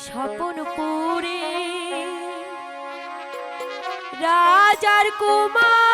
স্বপনপুরে রাজার কুমার